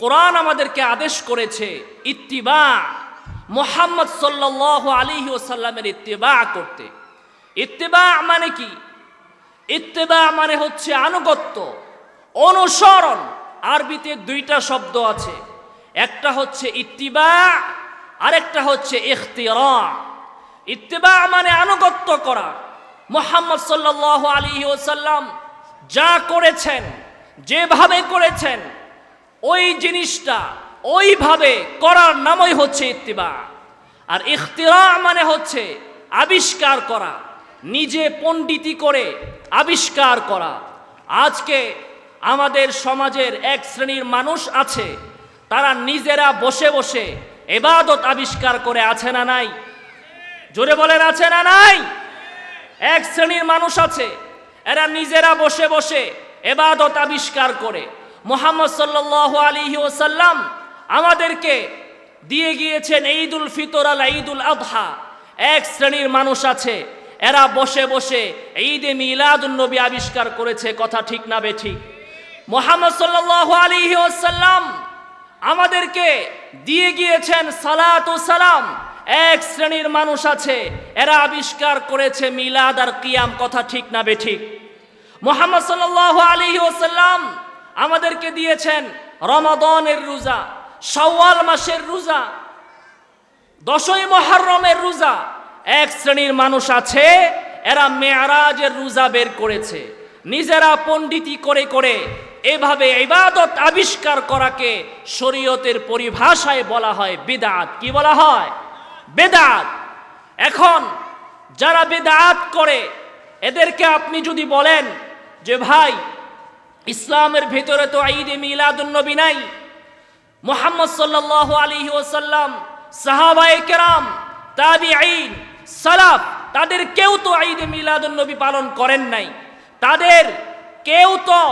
কোরআন আমাদেরকে আদেশ করেছে, ইত্তিবা, মোহাম্মদ সাল্লাহ আলী ওসাল্লামের ইত্তিবা করতে। ইত্তেবা মানে কি? ইত্তেবা মানে হচ্ছে আনুগত্য, অনুসরণ। আরবিতে দুইটা শব্দ আছে, একটা হচ্ছে ইত্তিবা, আরেকটা হচ্ছে ইখতিরা ইত্তেবা মানে আনুগত্য করা। মোহাম্মদ সাল্লাহ আলী ওসাল্লাম যা করেছেন, যেভাবে করেছেন ওই জিনিসটা ওইভাবে করার নামই হচ্ছে ইত্তিবা। আর ইখতিরা মানে হচ্ছে আবিষ্কার করা, নিজে পণ্ডিতি করে আবিষ্কার করা। আজকে আমাদের সমাজের এক শ্রেণির মানুষ আছে, তারা নিজেরা বসে বসে এবাদত আবিষ্কার করে আছে না নাই? জোরে বলেন, আছে না নাই? এক শ্রেণির মানুষ আছে, এরা নিজেরা বসে বসে এবাদত আবিষ্কার করে। মোহাম্মদ সাল্লাহ আলী ওসাল্লাম আমাদেরকে দিয়ে গিয়েছেন ঈদুল ফিতর আল ঈদুল আদহা এক শ্রেণির মানুষ আছে, এরা বসে বসে ঈদে মিলাদুল নবী আবিষ্কার করেছে, কথা ঠিক না বে ঠিক মোহাম্মদ সাল্লাহ আলী ওসাল্লাম আমাদেরকে দিয়ে গিয়েছেন সালাত সালাম। এক শ্রেণির মানুষ আছে, এরা আবিষ্কার করেছে মিলাদ আর কিয়াম, কথা ঠিক না বেঠিক। মোহাম্মদ সাল্লাহ আলী ওসাল্লাম আমাদেরকে দিয়েছেন রমাদনের রোজা সওয়াল মাসের রোজা, দশই মহারমের রোজা। এক শ্রেণির মানুষ আছে, এরা মেয়ারাজের রোজা বের করেছে। নিজেরা পণ্ডিতি করে করে এভাবে ইবাদত আবিষ্কার করাকে শরীয়তের পরিভাষায় বলা হয় বেদাত। কি বলা হয়? বেদাত। এখন যারা বেদাত করে, এদেরকে আপনি যদি বলেন যে, ভাই ইসলামের ভেতরে তো ঈদে মিলাদুন্নবী নাই। মোহাম্মদ সাল্লাহ আলী ওসাল্লাম সাহাবায়ে কেরাম তাবি আইন সালাফ, তাদের কেউ তো ঈদে মিলাদুন্নবী পালন করেন নাই। তাদের কেউ তো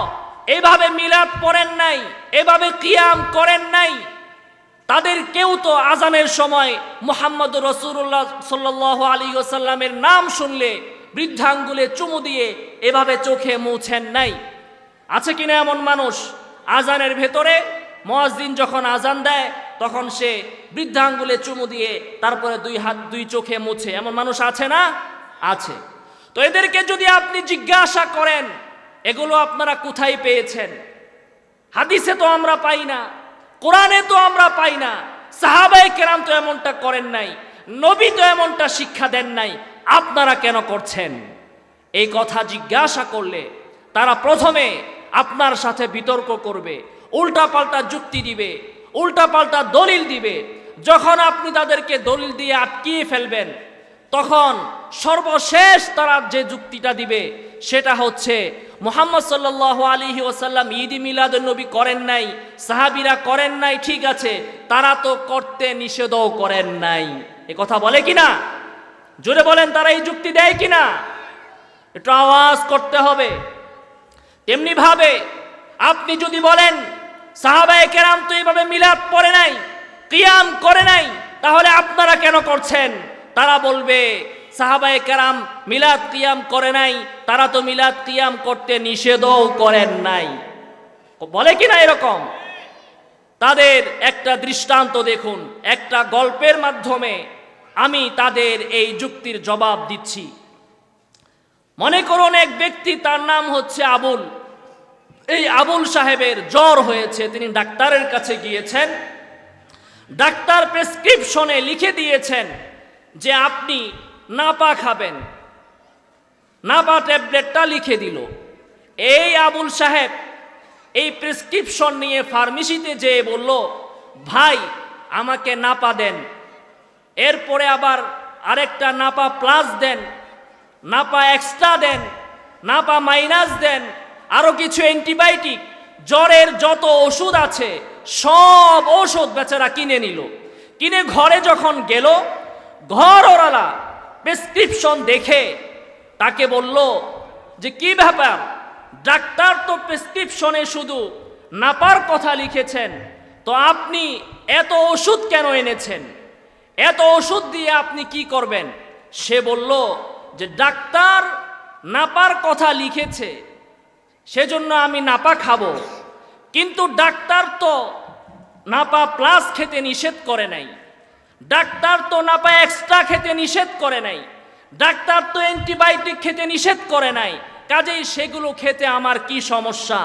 এভাবে মিলাদ পড়েন নাই, এভাবে কিয়াম করেন নাই। তাদের কেউ তো আজানের সময় মোহাম্মদ রসুল্লাহ সাল্লাহ আলী ওসাল্লামের নাম শুনলে বৃদ্ধাঙ্গুলে চুমু দিয়ে এভাবে চোখে মুছেন নাই। আছে কিনা এমন মানুষ? আজানের ভেতরে মহাজদিন যখন আজান দেয়, তখন সে বৃদ্ধাঙ্গুলে চুমু দিয়ে তারপরে দুই হাত, দুই চোখে মুছে। এমন মানুষ আছে না? আছে। তো এদেরকে যদি আপনি জিজ্ঞাসা করেন, এগুলো আপনারা কোথায় পেয়েছেন? হাদিসে তো আমরা পাই না, কোরআনে তো আমরা পাই না সাহাবাই কেরাম তো এমনটা করেন নাই, নবী তো এমনটা শিক্ষা দেন নাই, আপনারা কেন করছেন? এই কথা জিজ্ঞাসা করলে তারা প্রথমে আপনার সাথে বিতর্ক করবে, উল্টাপাল্টা যুক্তি দিবে, উল্টাপাল্টা দলিল দিবে। যখন আপনি তাদেরকে দলিল দিয়ে আটকিয়ে ফেলবেন, তখন সর্বশেষ তারা যে যুক্তিটা দিবে, সেটা হচ্ছে মোহাম্মদ সাল্লাহ আলী ওসাল্লাম ঈদি নবী করেন নাই, সাহাবিরা করেন নাই, ঠিক আছে, তারা তো করতে নিষেধও করেন নাই। এ কথা বলে কিনা? জোরে বলেন, তারা এই যুক্তি দেয় কিনা? একটু আওয়াজ করতে হবে। তেমনি ভাবে আপনি যদি বলেন, সাহাবায় কেরাম তো এইভাবে মিলাদ পড়ে নাই, কিয়াম করে নাই, তাহলে আপনারা কেন করছেন? তারা বলবে, সাহাবায় কেরাম মিলাদ কিয়াম করে নাই, তারা তো মিলাদ কিয়াম করতে নিষেধও করেন নাই। বলে কিনা এরকম? তাদের একটা দৃষ্টান্ত দেখুন, একটা গল্পের মাধ্যমে আমি তাদের এই যুক্তির জবাব দিচ্ছি। মনে করুন, এক ব্যক্তি তার নাম হচ্ছে আবুল। এই আবুল সাহেবের জ্বর হয়েছে, তিনি ডাক্তারের কাছে গিয়েছেন। ডাক্তার প্রেসক্রিপশনে লিখে দিয়েছেন যে আপনি নাপা খাবেন। নাপা ট্যাবলেটটা লিখে দিল। এই আবুল সাহেব এই প্রেসক্রিপশন নিয়ে ফার্মেসিতে যেয়ে বলল, ভাই, আমাকে নাপা দেন। এরপরে আবার আরেকটা নাপা প্লাস দেন। নাপা এক্সট্রা দেন, না পা মাইনাস দেন আরও কিছু অ্যান্টিবায়োটিক জ্বরের যত ওষুধ আছে, সব ওষুধ বেচারা কিনে নিল। কিনে ঘরে যখন গেল ঘর ওরালা প্রেসক্রিপশন দেখে তাকে বলল যে, কি ব্যাপার? ডাক্তার তো প্রেসক্রিপশনে শুধু নাপার কথা লিখেছেন, তো আপনি এত ওষুধ কেন এনেছেন? এত ওষুধ দিয়ে আপনি কি করবেন? সে বলল যে ডাক্তার নাপার কথা লিখেছে, সেজন্য আমি নাপা খাব। কিন্তু ডাক্তার তো নাপা প্লাস খেতে নিষেধ করে নাই। ডাক্তার তো নাপা এক্সট্রা খেতে নিষেধ করে নাই। ডাক্তার তো অ্যান্টিবায়োটিক খেতে নিষেধ করে নাই। কাজেই সেগুলো খেতে আমার কি সমস্যা?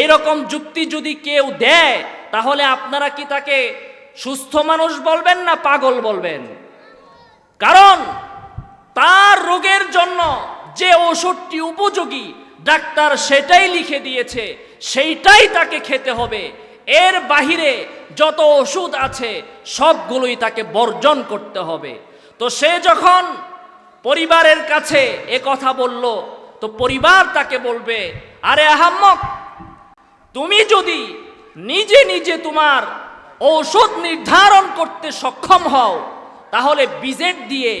এইরকম যুক্তি যদি কেউ দেয়, তাহলে আপনারা কি তাকে সুস্থ মানুষ বলবেন না পাগল বলবেন? কারণ তার রোগের জন্য যে ওষুধটি উপযোগী, ডাক্তার সেটাই লিখে দিয়েছে, সেইটাই তাকে খেতে হবে। এর বাহিরে যত ওষুধ আছে, সবগুলোই তাকে বর্জন করতে হবে। তো সে যখন পরিবারের কাছে এ কথা বলল, তো পরিবার তাকে বলবে, আরে আহাম্মক, তুমি যদি নিজে নিজে তোমার ঔষধ নির্ধারণ করতে সক্ষম হও তাহলে বিজেট দিয়ে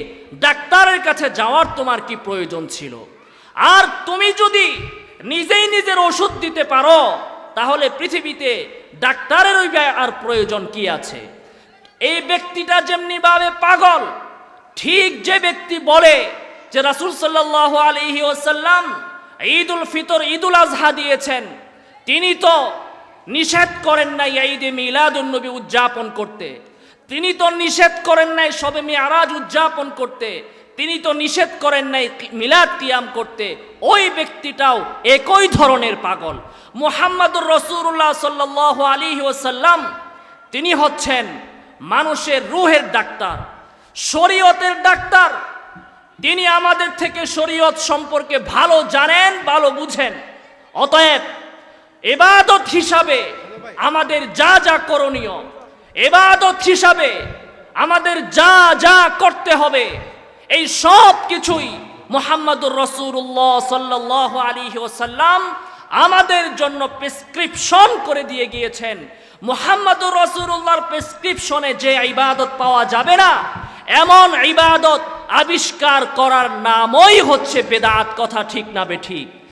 ডাক্তারের কাছে যাওয়ার তোমার কি প্রয়োজন ছিল? আর তুমি যদি নিজেই নিজের ওষুধ দিতে পারো, তাহলে পৃথিবীতে ডাক্তারের ওই আর প্রয়োজন কি আছে? এই ব্যক্তিটা যেমনি ভাবে পাগল, ঠিক যে ব্যক্তি বলে যে রাসূল সাল্লাল্লাহু আলাইহি ওয়াসাল্লাম ঈদ উল ফিতর ঈদ উল আজহা দিয়েছেন, তিনি তো নিষেধ করেন নাই ঈদে মিলাদুন নবী উদযাপন করতে। তিনি তো নিষেধ করেন নাই সবে মিয়ারাজ উদযাপন করতে। তিনি তো নিষেধ করেন নাই মিলাদ কিয়াম করতে। ওই ব্যক্তিটাও একই ধরনের পাগল। মুহাম্মাদুর রসুল্লাহ সাল্লাহ আলী ওসাল্লাম তিনি হচ্ছেন মানুষের রুহের ডাক্তার, শরীয়তের ডাক্তার। তিনি আমাদের থেকে শরীয়ত সম্পর্কে ভালো জানেন, ভালো বুঝেন। অতএব এবাদত হিসাবে আমাদের যা যা করণীয় এবাদত হিসাবে আমাদের যা যা করতে হবে, এই সব কিছুই মোহাম্মদুর রসুল্লাহ সাল্লাহ আলী ওসাল্লাম আমাদের জন্য প্রেসক্রিপশন করে দিয়ে গিয়েছেন। মোহাম্মদুর রসুল্লাহর প্রেসক্রিপশনে যে ইবাদত পাওয়া যাবে না, এমন ইবাদত আবিষ্কার করার নামই হচ্ছে বেদাত, কথা ঠিক না বে ঠিক।